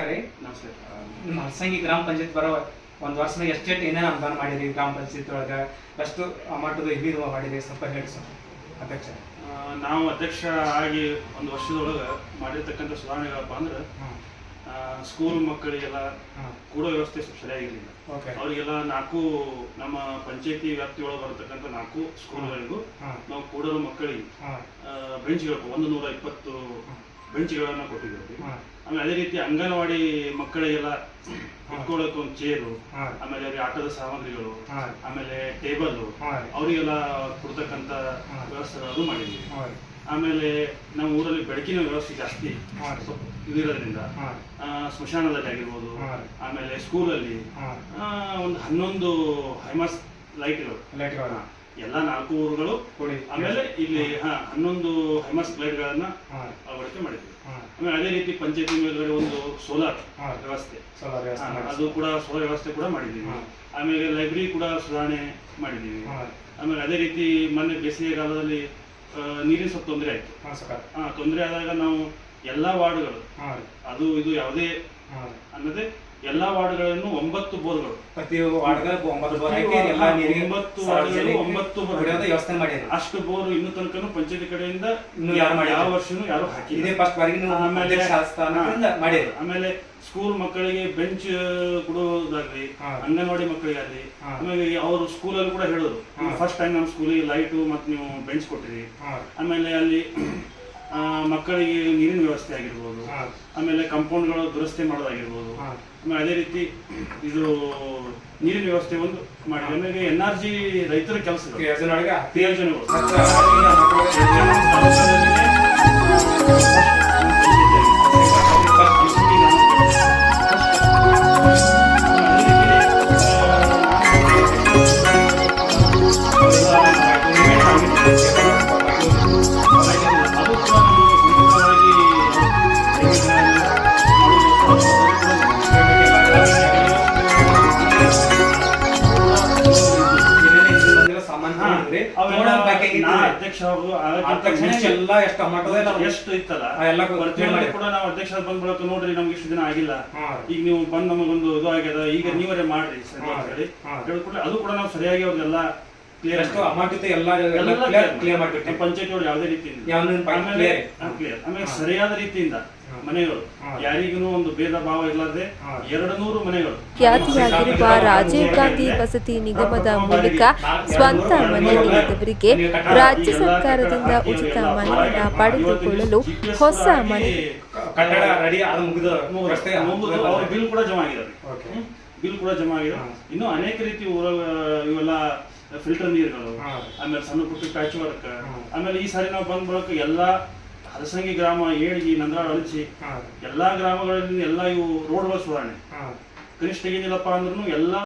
ನಮಸ್ಕಾರ ರೀ. ನಮಸ್ಕಾರ. ನಿಮ್ಮ ಹಸಂಗಿ ಗ್ರಾಮ ಪಂಚಾಯತ್ ಬರೋ ಒಂದು ವರ್ಷದ ಎಷ್ಟೆಷ್ಟು ಏನೇನು ಅನುದಾನ ಮಾಡಿರಿ ಗ್ರಾಮ ಪಂಚಾಯತ್ ಒಳಗೆ? ಎಷ್ಟು ಮಟ್ಟದ ಇದು ಮಾಡಿರಿ ಸ್ವಲ್ಪ ಹೇಳಿ ಸ್ವಲ್ಪ ಅಧ್ಯಕ್ಷ. ಆ, ನಾವು ಅಧ್ಯಕ್ಷ ಆಗಿ ಒಂದು ವರ್ಷದೊಳಗೆ ಮಾಡಿರ್ತಕ್ಕಂಥ ಸುಧಾರಣೆಗಳಪ್ಪ ಅಂದ್ರೆ ಸ್ಕೂಲ್ ಮಕ್ಕಳಿಗೆಲ್ಲ ಕೂಡೋ ವ್ಯವಸ್ಥೆ ಸ್ವಲ್ಪ ಸರಿಯಾಗಿರಲಿಲ್ಲ ಅವರಿಗೆಲ್ಲ ನಾಲ್ಕು ನಮ್ಮ ಪಂಚಾಯತಿ ವ್ಯಾಪ್ತಿಯೊಳಗೆ ಬರತಕ್ಕಂಥ ನಾಲ್ಕು ಸ್ಕೂಲ್ಗಳಿಗೂ ನಾವು ಕೂಡಲು ಮಕ್ಕಳಿಗೆ ಬೆಂಚ್ಗಳು ಒಂದು ನೂರ ಇಪ್ಪತ್ತು ಬೆಂಚ್ಗಳನ್ನು ಕೊಟ್ಟಿದ್ದೀವಿ. ಆಮೇಲೆ ಅದೇ ರೀತಿ ಅಂಗನವಾಡಿ ಮಕ್ಕಳಿಗೆಲ್ಲ ಕುತ್ಕೊಳ್ಳೋಕೆ ಒಂದು ಚೇರು ಆಮೇಲೆ ಅವ್ರಿಗೆ ಆಟದ ಸಾಮಗ್ರಿಗಳು ಆಮೇಲೆ ಟೇಬಲ್ ಅವರಿಗೆಲ್ಲ ಕೊಡ್ತಕ್ಕಂಥ ವ್ಯವಸ್ಥೆಗಳನ್ನು ವ್ಯವಸ್ಥೆಗಳು ಮಾಡಿದ್ದೀವಿ ಆಮೇಲೆ ನಮ್ಮ ಊರಲ್ಲಿ ಬೆಳಕಿನ ವ್ಯವಸ್ಥೆ ಜಾಸ್ತಿ ಇದಿರೋದ್ರಿಂದ. ಸ್ಮಶಾನದಲ್ಲಿ ಆಗಿರ್ಬೋದು. ಆಮೇಲೆ ಸ್ಕೂಲಲ್ಲಿ ಒಂದು ಹನ್ನೊಂದು ಹೈಮಾಸ್ ಲೈಟ್ಗಳು. ಲೈಟ್ಗಳು. ಎಲ್ಲ ನಾಲ್ಕು ಊರುಗಳು ಕೊಡಿ. ಆಮೇಲೆ ಇಲ್ಲಿ ಹಾ. ಹನ್ನೊಂದು ಹೆಮಸ್ ಲೈಟ್ಗಳನ್ನ ಹಾಂ. ಅಳವಡಿಕೆ ಮಾಡಿದ್ವಿ. ಆಮೇಲೆ ಅದೇ ರೀತಿ ಪಂಚಾಯತಿ ಮೇಲ್ಗಡೆ ಒಂದು ಸೋಲಾರ್ ವ್ಯವಸ್ಥೆ. ಸೋಲಾರ್ ವ್ಯವಸ್ಥೆ ಅದು ಕೂಡ ಸೋಲಾರ್ ವ್ಯವಸ್ಥೆ ಕೂಡ ಮಾಡಿದ್ದೀವಿ ಆಮೇಲೆ ಲೈಬ್ರರಿ ಕೂಡ ಸುಧಾರಣೆ ಮಾಡಿದ್ದೀವಿ ಆಮೇಲೆ ಅದೇ ರೀತಿ ಮೊನ್ನೆ ಬೇಸಿಗೆ ಕಾಲದಲ್ಲಿ ನೀರಿನ ಸ್ವಲ್ಪ ತೊಂದರೆ ಆಯ್ತು. ಹಾ ತೊಂದರೆ ಆದಾಗ ನಾವು ಎಲ್ಲಾ ವಾರ್ಡ್ಗಳು ಅದು ಇದು ಯಾವುದೇ ಅನ್ನದೇ ಎಲ್ಲಾ ವಾರ್ಡ್ಗಳನ್ನು ಒಂಬತ್ತು ಬೋರ್ಗಳು. ಪ್ರತಿ ವಾರ್ಡ್ಗೆ ಒಂಬತ್ತು ಬೋರ್ ಹಾಕಿ ಪ್ರತಿ ಎಲ್ಲ ವಾರ್ಡ್ ನೀರಿಗೆ ಒಂಬತ್ತು ವಾರ್ಡ್ಗಳು ಒಂಬತ್ತು ಬೋರ್ ಹೊಡೆಯೋದು ವ್ಯವಸ್ಥೆ ಮಾಡಿದ್ರು ಅಷ್ಟು ಬೋರ್ ಇನ್ನೂ ತನಕನು ಪಂಚಾಯತಿ ಕಡೆಯಿಂದ. ಯಾವ ವರ್ಷನೂ ಯಾರು ಹಾಕಿಲ್ಲ. ಇದೇ ಫಸ್ಟ್ ಬಾರಿಗೆ ನೀವು ಆಮೇಲೆ ಆಮೇಲೆ ಸ್ಕೂಲ್ ಮಕ್ಕಳಿಗೆ ಬೆಂಚ್ ಕೊಡೋದಾಗ್ಲಿ. ಅಂಗನವಾಡಿ ಮಕ್ಕಳಿಗಾಗ್ಲಿ. ಆಮೇಲೆ ಅವರು ಸ್ಕೂಲಲ್ಲಿ ಕೂಡ ಹೇಳೋದು. ಫಸ್ಟ್ ಟೈಮ್ ನಮ್ಮ ಸ್ಕೂಲಿಗೆ ಲೈಟು ಮತ್ತೆ ನೀವು ಬೆಂಚ್ ಕೊಟ್ಟಿರಿ. ಆಮೇಲೆ ಅಲ್ಲಿ ಮಕ್ಕಳಿಗೆ ನೀರಿನ ವ್ಯವಸ್ಥೆ ಆಗಿರ್ಬೋದು ಆಮೇಲೆ ಕಂಪೌಂಡ್ಗಳು ದುರಸ್ತಿ ಮಾಡೋದಾಗಿರ್ಬೋದು ಆಮೇಲೆ ಅದೇ ರೀತಿ ಇದು ನೀರಿನ ವ್ಯವಸ್ಥೆ ಒಂದು ಮಾಡಿ ಆಮೇಲೆ ಎನ್ ಆರ್ ಜಿ ರೈತರ ಕೆಲಸಗಳು ಇತ್ತು. ಅಧ್ಯಕ್ಷ ಎಲ್ಲ ಎಷ್ಟು ಅಮೌಂಟ್ ಎಷ್ಟು ಇತ್ತಲ್ಲ ಎಲ್ಲ. ಕೂಡ ನಾವು ಅಧ್ಯಕ್ಷ ಬಂದ್ ಬಳಕ ನೋಡ್ರಿ ನಮ್ಗೆ ಇಷ್ಟು ದಿನ ಆಗಿಲ್ಲ. ಈಗ ನೀವು ಬಂದ್ ನಮಗೊಂದು ಇದು ಆಗ್ಯದ ಈಗ ನೀವರೇ ಮಾಡ್ರಿ ಸರಿ ಅದು ಕೂಡ ನಾವು ಸರಿಯಾಗಿ ಅವ್ರಿಗೆಲ್ಲ ಕ್ಲಿಯರ್ ಅಷ್ಟು ಅಮೌಂಟ್ ಇತ್ತು ಎಲ್ಲ ಕ್ಲಿಯರ್ ಮಾಡ್ಬಿಟ್ಟು ಪಂಚಾಯತ್ ಅವ್ರು ಯಾವುದೇ ರೀತಿಯಿಂದ. ಆಮೇಲೆ ಸರಿಯಾದ ರೀತಿಯಿಂದ. ಮನೆಗಳು. ಯಾರಿಗೂ ಒಂದು ಭೇದ ಭಾವ ಇಲ್ಲದೆ. ಎರಡು ನೂರು ಮನೆಗಳು ಖ್ಯಾತಿಯಾಗಿರುವ ರಾಜೀವ್ ಗಾಂಧಿ ವಸತಿ ನಿಗಮದ ಮೂಲಕ ಸ್ವಂತ ಮನೆ ನೀಡಿದವರಿಗೆ ರಾಜ್ಯ ಸರ್ಕಾರದಿಂದ ಉಚಿತ ಮನೆಯನ್ನ ಪಡೆದುಕೊಳ್ಳಲು ಹೊಸ ಮನೆ ಕಟ್ಟಡ ರೆಡಿ ಅದು ಮುಗಿದ ರಸ್ತೆ ಅವ್ರ ಬಿಲ್ ಕೂಡ ಜಮಾ ಓಕೆ ಬಿಲ್ ಕೂಡ ಜಮಾ ಆಗಿದೆ ಇನ್ನು ಅನೇಕ ರೀತಿ ಊರ ಇವೆಲ್ಲ ಫಿಲ್ಟರ್ ನೀರುಗಳು. ಆಮೇಲೆ ಸಣ್ಣ ಪುಟ್ಟ ಪ್ಯಾಚ್ ವರ್ಕ್ ಆಮೇಲೆ ಈ ಸಾರಿ ನಾವು ಬಂದ್ ಬಳಕ ಎಲ್ಲಾ ಹಲಸಂಗಿ ಗ್ರಾಮ ಏಳಿಗೆ ನಂದರಾಳ ಅಳಿಸಿ ಎಲ್ಲಾ ಗ್ರಾಮಗಳಲ್ಲಿ ಎಲ್ಲಾ ಇವು ರೋಡ್ಗಳ ಸುಧಾರಣೆ ಕನಿಷ್ಠ ಏನಿಲ್ಲಪ್ಪ ಅಂದ್ರೂ ಎಲ್ಲಾ